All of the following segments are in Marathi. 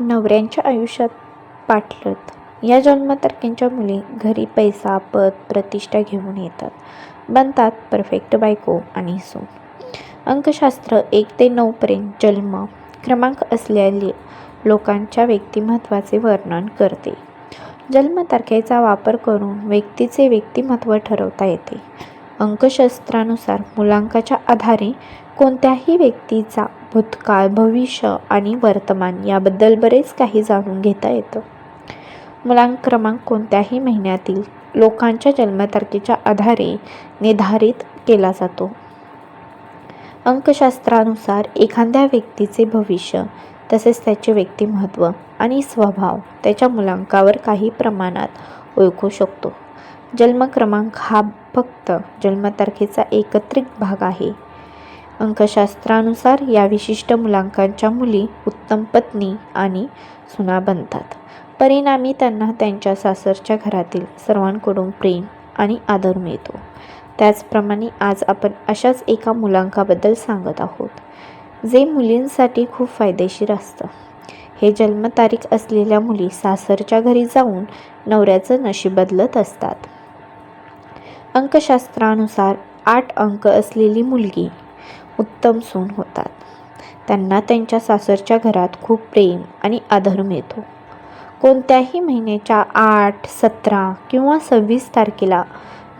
नवऱ्यांच्या आयुष्यात पाठलत. या जन्मतारखेच्या मुली घरी पैसा पद प्रतिष्ठा घेऊन येतात. बनतात परफेक्ट बायको आणि सून. अंकशास्त्र एक ते नऊपर्यंत जन्म क्रमांक असलेले लोकांच्या व्यक्तिमत्वाचे वर्णन करते. जन्मतारखेचा वापर करून व्यक्तीचे व्यक्तिमत्व ठरवता येते. अंकशास्त्रानुसार मुलांकाच्या आधारे कोणत्याही व्यक्तीचा भूतकाळ भविष्य आणि वर्तमान याबद्दल बरेच काही जाणून घेता येतं. मुलांक क्रमांक कोणत्याही महिन्यातील लोकांच्या जन्मतारखेच्या आधारे निर्धारित केला जातो. अंकशास्त्रानुसार एखाद्या व्यक्तीचे भविष्य तसेच त्याचे व्यक्तिमत्व आणि स्वभाव त्याच्या मुलांकावर काही प्रमाणात ओळखू शकतो. जन्म क्रमांक हा फक्त जन्मतारखेचा एकत्रित भाग आहे. अंकशास्त्रानुसार या विशिष्ट मुलांकांच्या मुली उत्तम पत्नी आणि सुना बनतात. परिणामी त्यांना त्यांच्या सासरच्या घरातील सर्वांकडून प्रेम आणि आदर मिळतो. त्याचप्रमाणे आज आपण अशाच एका मुलांकाबद्दल सांगत आहोत जे मुलींसाठी खूप फायदेशीर असतं. हे जन्मतारीख असलेल्या मुली सासरच्या घरी जाऊन नवऱ्याचं नशीब बदलत असतात. अंकशास्त्रानुसार आठ अंक असलेली मुलगी उत्तम सून होतात. त्यांना त्यांच्या सासरच्या घरात खूप प्रेम आणि आदर मिळतो. कोणत्याही महिन्याच्या आठ सतरा किंवा सव्वीस तारखेला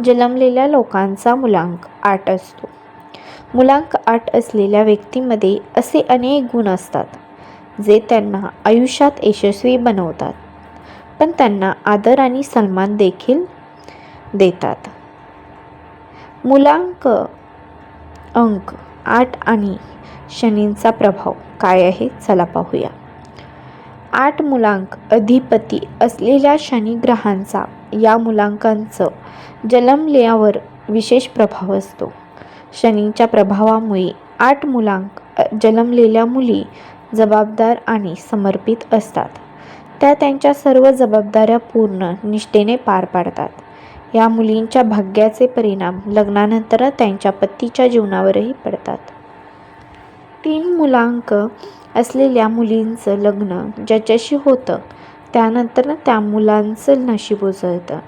जन्मलेल्या लोकांचा मुलांक आठ असतो. मुलांक आठ असलेल्या व्यक्तीमध्ये असे अनेक गुण असतात जे त्यांना आयुष्यात यशस्वी बनवतात. पण त्यांना आदर आणि सन्मान देखील देतात. मुलांक अंक आठ आणि शनींचा प्रभाव काय आहे? चला पाहूया. आठ मुलांक अधिपती असलेल्या शनिग्रहांचा या मुलांकांचं जन्मल्यावर विशेष प्रभाव असतो. शनीच्या प्रभावामुळे आठ मुलांक जन्मलेल्या मुली जबाबदार आणि समर्पित असतात. त्या त्यांच्या सर्व जबाबदाऱ्या पूर्ण निष्ठेने पार पाडतात. या मुलींच्या भाग्याचे परिणाम लग्नानंतर त्यांच्या पतीच्या जीवनावरही पडतात. तीन मुलांक असलेल्या मुलींचं लग्न ज्याच्याशी होतं त्यानंतर त्या मुलांचं नशीब उजळतं.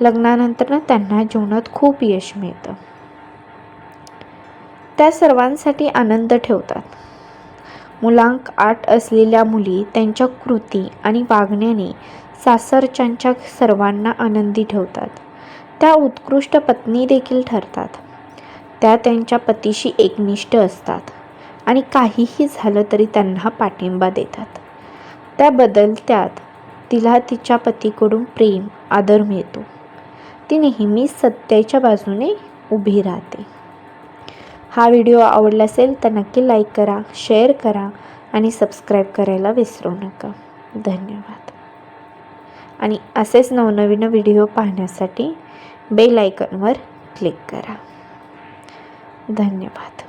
लग्नानंतर त्यांना जीवनात खूप यश मिळतं. त्या सर्वांसाठी आनंद ठेवतात. मुलांक आठ असलेल्या मुली त्यांच्या कृती आणि वागण्याने सासरच्यांच्या सर्वांना आनंदी ठेवतात. त्या उत्कृष्ट पत्नी देखील ठरतात. त्या त्यांच्या पतीशी एकनिष्ठ असतात आणि काहीही झालं तरी त्यांना पाठिंबा देतात. त्या बदलत्यात तिला तिच्या पतीकडून प्रेम आदर मिळतो. ती नेहमीच सत्याच्या बाजूने उभी राहते. हा व्हिडिओ आवडला असेल तर नक्की लाईक करा शेअर करा आणि सबस्क्राईब करायला विसरू नका. धन्यवाद. आणि असेच नवनवीन व्हिडिओ पाहण्यासाठी बेल आयकॉनवर क्लिक करा. धन्यवाद.